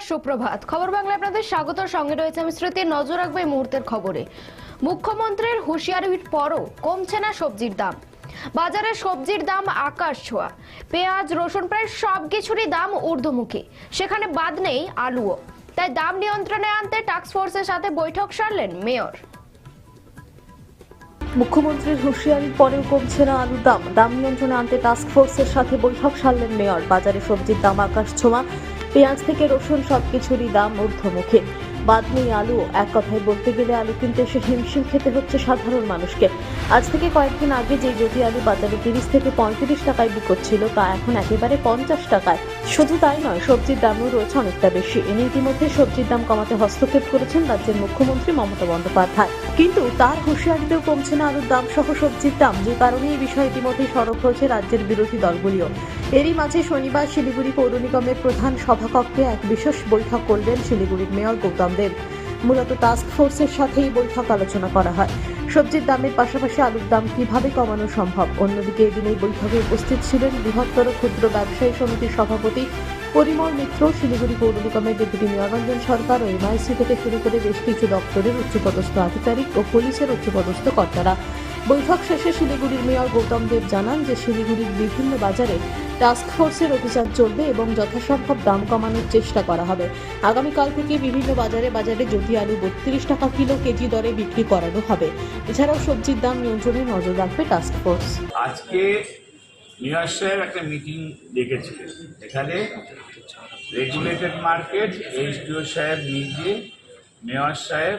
সুপ্রভাত। খবর বাংলা আপনাদের স্বাগত। সঙ্গে রয়েছে আমি স্মৃতি। নজর রাখব মুহূর্তের খবরে। মুখ্যমন্ত্রীর হুঁশিয়ারির পরও কমছে না সবজির দাম। বাজারে সবজির দাম আকাশ ছোঁয়া। পেঁয়াজ, রসুন প্রায় সব কিছুরই দাম ঊর্ধ্বমুখী। সেখানে বাদ নেই আলুও। তাই দাম নিয়ন্ত্রণে আনতে টাস্ক ফোর্সের সাথে বৈঠক সারলেন মেয়র। মুখ্যমন্ত্রীর হুঁশিয়ারির পরেও কমছে না আলুর দাম। দাম নিয়ন্ত্রণে আনতে টাস্ক ফোর্সের সাথে বৈঠক সারলেন মেয়র। বাজারে সবজির দাম আকাশ ছোঁয়া। পেঁয়াজ থেকে রসুন সবকিছুরই দাম ঊর্ধ্বমুখী। বাদ নেই আলু এক কথায় বলতে গেলে আলু কিনতে এসে হিমশিম খেতে হচ্ছে সাধারণ মানুষকে। আজ থেকে কয়েকদিন আগে যে যদি আলু বাজারে তিরিশ থেকে পঁয়ত্রিশ টাকায় বিকোচ্ছিল তা এখন একেবারে পঞ্চাশ টাকায়। শুধু তাই নয়, সবজির দামও রয়েছে অনেকটা বেশি। এনে ইতিমধ্যে সবজির দাম কমাতে হস্তক্ষেপ করেছেন রাজ্যের মুখ্যমন্ত্রী মমতা বন্দ্যোপাধ্যায়। কিন্তু তার হুঁশিয়ারিতেও কমছে না আলুর দাম সহ সবজির দাম, যে কারণে এই বিষয়ে ইতিমধ্যেই সরব হয়েছে রাজ্যের বিরোধী দলগুলিও। এরই মাঝে শনিবার শিলিগুড়ি পৌর নিগমের প্রধান সভাকক্ষে এক বিশেষ বৈঠক করলেন শিলিগুড়ির মেয়র গৌতম দেব। মূলত টাস্ক ফোর্সের সাথেই বৈঠক আলোচনা করা হয়। সবজির দামের পাশাপাশি আলুর দাম কীভাবে কমানো সম্ভব? অন্যদিকে এদিন এই বৈঠকে উপস্থিত ছিলেন বৃহত্তর ক্ষুদ্র ব্যবসায়ী সমিতির সভাপতি পরিমল মিত্র, শিলিগুড়ি পৌর নিগমের ডেপুটি মেয়র রঞ্জন সরকার ও এমআইসি থেকে শুরু করে বেশ কিছু দপ্তরের উচ্চপদস্থ আধিকারিক ও পুলিশের উচ্চপদস্থ কর্তারা। বৈঠক শেষে শিলিগুড়ির মেয়র গৌতম দেব জানান যে শিলিগুড়ির বিভিন্ন বাজারে টাস্ক ফোর্সের অভিযান চলবে এবং যথাসম্ভব দাম কমানোর চেষ্টা করা হবে। আগামীকাল থেকে বিভিন্ন বাজারে বাজারে যদি আলু বত্রিশ টাকা কিলো কেজি দরে বিক্রি করানো হবে। এছাড়াও সবজির দাম নিয়ন্ত্রণে নজর রাখবে টাস্ক ফোর্স আজকে মেয়র একটা মিটিং ডেকেছিলেন। এখানে রেগুলেটেড মার্কেট এইচডিও সাহেব নিজে, মেয়র সাহেব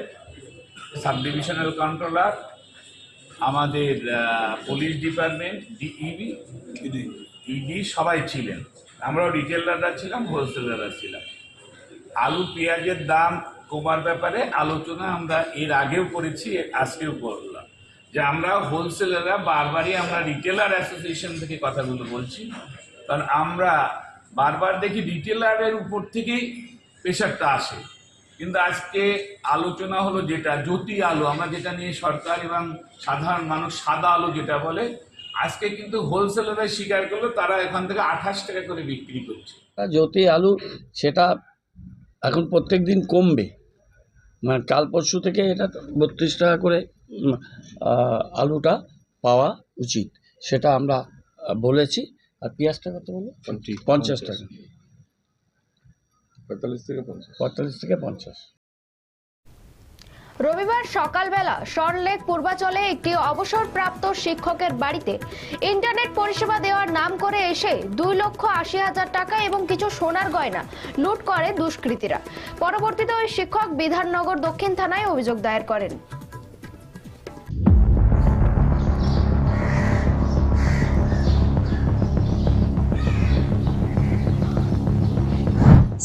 সাব ডিভিশনাল কন্ট্রোলার আমাদের পুলিশ ডিপার্টমেন্ট ডিইবি ইডি সবাই ছিলেন। আমরাও রিটেলাররা ছিলাম হোলসেলাররা ছিলাম। আলু পেঁয়াজের দাম কমার ব্যাপারে আলোচনা আমরা এর আগেও করেছি আজকেও করলাম। যে আমরা হোলসেলাররা বারবারই আমরা রিটেলার অ্যাসোসিয়েশন থেকে কথাগুলো বলছি। কারণ আমরা বারবার দেখি রিটেলারের উপর থেকেই প্রেশারটা আসে। কিন্তু আজকে আলোচনা হলো যেটা জ্যোতি আলো। আমরা যেটা নিয়ে সরকার এবং সাধারণ মানুষ সাদা আলো যেটা বলে আজকে কিন্তু হোলসেলাররা স্বীকার করল তারা এখান থেকে আঠাশ টাকা করে বিক্রি করছে। জ্যোতি আলু সেটা এখন প্রত্যেক দিন কমবে। মানে কাল পরশু থেকে এটা বত্রিশ টাকা করে আলুটা পাওয়া উচিত। সেটা আমরা বলেছি। আর পেঁয়াজটা কত বলো পঞ্চাশ টাকা। পঁয়তাল্লিশ থেকে পঞ্চাশ। পঁয়তাল্লিশ থেকে পঞ্চাশ। রবিবার সকালবেলা সরলেক পূর্বাচলে একটি অবসরপ্রাপ্ত শিক্ষকের বাড়িতে ইন্টারনেট পরিষেবা দেওয়ার নাম করে এসে দুই লক্ষ আশি হাজার টাকা এবং কিছু সোনার গয়না লুট করে দুষ্কৃতীরা। পরবর্তীতে ওই শিক্ষক বিধাননগর দক্ষিণ থানায় অভিযোগ দায়ের করেন।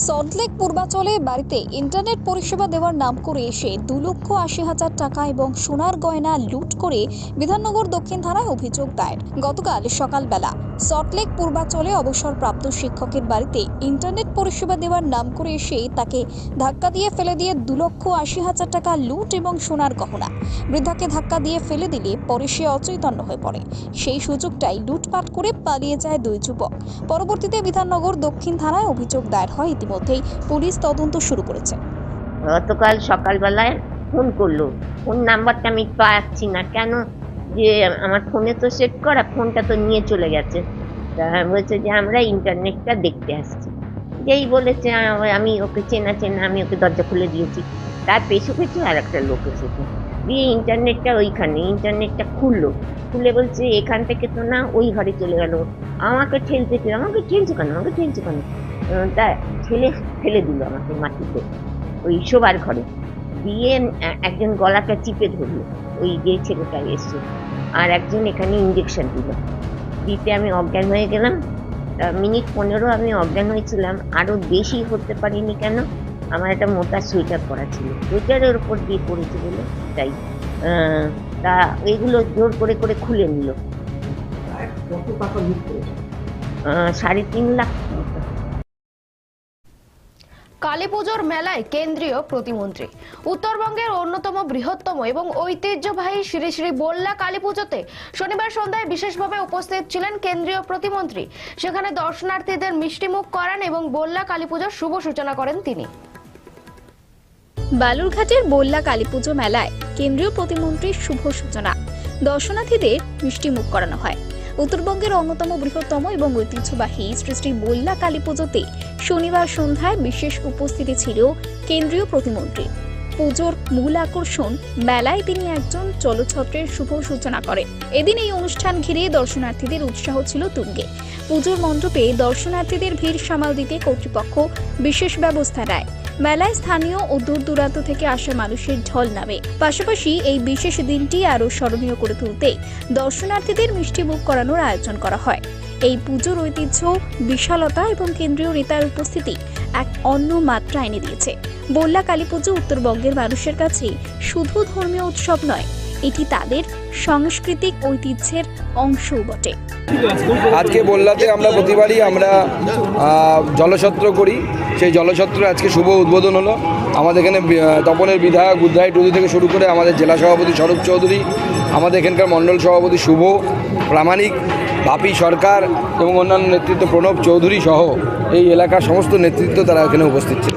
সল্টলেক পূর্বাচলে বাড়িতে ইন্টারনেট পরিষেবা দেওয়ার নাম করে এসে দু লক্ষ আশি হাজার টাকা এবং সোনার গয়না লুট করে বিধাননগর দক্ষিণ থানায় অভিযোগ দায়ের। গতকাল সকালবেলা সল্টলেক পূর্বাচলে অবসরপ্রাপ্ত শিক্ষকের বাড়িতে ইন্টারনেট পরিষেবা দেওয়ার নাম করে এসে তাকে ধাক্কা দিয়ে ফেলে দিয়ে দু লক্ষ আশি হাজার টাকা লুট এবং সোনার গহনা বৃদ্ধাকে ধাক্কা দিয়ে ফেলে দিলে পরে সে অচৈতন্য হয়ে পড়ে। সেই সুযোগটাই লুটপাট করে পালিয়ে যায় দুই যুবক। পরবর্তীতে বিধাননগর দক্ষিণ থানায় অভিযোগ দায়ের হয় ইতিমধ্যেই পুলিশ তদন্ত শুরু করেছে। গতকাল সকালবেলায় ফোন করল। ফোন নাম্বারটা আমি পাচ্ছি না। কেন? যে আমার ফোনে তো সেট করা, ফোনটা তো নিয়ে চলে গেছে। বলছে যে আমরা ইন্টারনেটটা দেখতে আসছি। যেই বলেছে, আমি ওকে চেনা চেনা, আমি ওকে দরজা খুলে দিয়েছি। তার পেছু পেছু আর একটা লোক এসেছে। দিয়ে ইন্টারনেটটা ওইখানে, ইন্টারনেটটা খুললো। খুলে বলছে, এখান থেকে তো না, ওই ঘরে চলে গেল। আমাকে ঠেলতে ঠেলে আমাকে ঠেলছো কেন? আমাকে ঠেলছো কেন? তা ঠেলে ফেলে দিল আমাকে মাটিতে। ওই শোবার ঘরে। দিয়ে একজন গলাটা চিপে ধরলো। ওই যে ছেলেটা এসছে। আর একজন এখানে ইঞ্জেকশন দিল। দিতে আমি অজ্ঞান হয়ে গেলাম। মিনিট পনেরো আমি অজ্ঞান হয়েছিলাম। আরও বেশি হতে পারিনি কেন? আমার একটা মোটা সোয়েটার পরা ছিল। সোয়েটারের ওপর দিয়ে পড়েছে বলে তাই তা এগুলো জোর করে করে খুলে নিল। সাড়ে তিন লাখ মতো। কালী পুজোর মেলায় কেন্দ্রীয় প্রতিমন্ত্রী। উত্তরবঙ্গের অন্যতম বৃহত্তম এবং ঐতিহ্যবাহী শ্রী শ্রী বল্লা কালী পুজোতে শনিবার সন্ধ্যায় বিশেষভাবে উপস্থিত ছিলেন কেন্দ্রীয় প্রতিমন্ত্রী। সেখানে দর্শনার্থীদের মিষ্টিমুখ করান এবং বল্লা কালী পুজোর শুভ সূচনা করেন তিনি। বালুরঘাটের বল্লা কালীপুজো মেলায় কেন্দ্রীয় প্রতিমন্ত্রীর শুভ সূচনা। দর্শনার্থীদের মিষ্টিমুখ করানো হয়। উত্তরবঙ্গের অন্যতম বৃহত্তম এবং ঐতিহ্যবাহী শ্রী শ্রী কালী পুজোতে শনিবার সন্ধ্যায় বিশেষ উপস্থিতি ছিল কেন্দ্রীয় প্রতিমন্ত্রী। পুজোর মূল আকর্ষণ, মেলায় তিনি একজন চলচ্ছত্রের শুভ সূচনা করেন এদিন এই অনুষ্ঠান ঘিরে দর্শনার্থীদের উৎসাহ ছিল তুঙ্গে। পুজোর মণ্ডপে দর্শনার্থীদের ভিড় সামাল দিতে কর্তৃপক্ষ বিশেষ ব্যবস্থা নেয়। মেলায় স্থানীয় ও দূর দূরান্ত থেকে আসা মানুষের ঢল নামে। পাশাপাশি এই বিশেষ দিনটি আরও স্মরণীয় করে তুলতে দর্শনার্থীদের মিষ্টি মুখ করানোর আয়োজন করা হয়। এই পুজোর ঐতিহ্য, বিশালতা এবং কেন্দ্রীয় নেতার উপস্থিতি এক অন্য মাত্রা এনে দিয়েছে। বল্লা কালী পুজো উত্তরবঙ্গের মানুষের কাছে শুধু ধর্মীয় উৎসব নয় এটি তাদের সাংস্কৃতিক ঐতিহ্যের অংশও বটে। আজকে বললাতে আমরা প্রতিবারই আমরা আহ, জলছত্র করি। সেই জলছত্র আজকে শুভ উদ্বোধন হলো। আমাদের এখানে তপনের বিধায়ক বুদ্ধাই টুদু থেকে শুরু করে আমাদের জেলা সভাপতি স্বরূপ চৌধুরী আমাদের এখানকার মণ্ডল সভাপতি শুভ প্রামাণিক বাপি সরকার এবং অন্যান্য নেতৃত্ব প্রণব চৌধুরী সহ এই এলাকার সমস্ত নেতৃত্ব তারা এখানে উপস্থিত ছিল।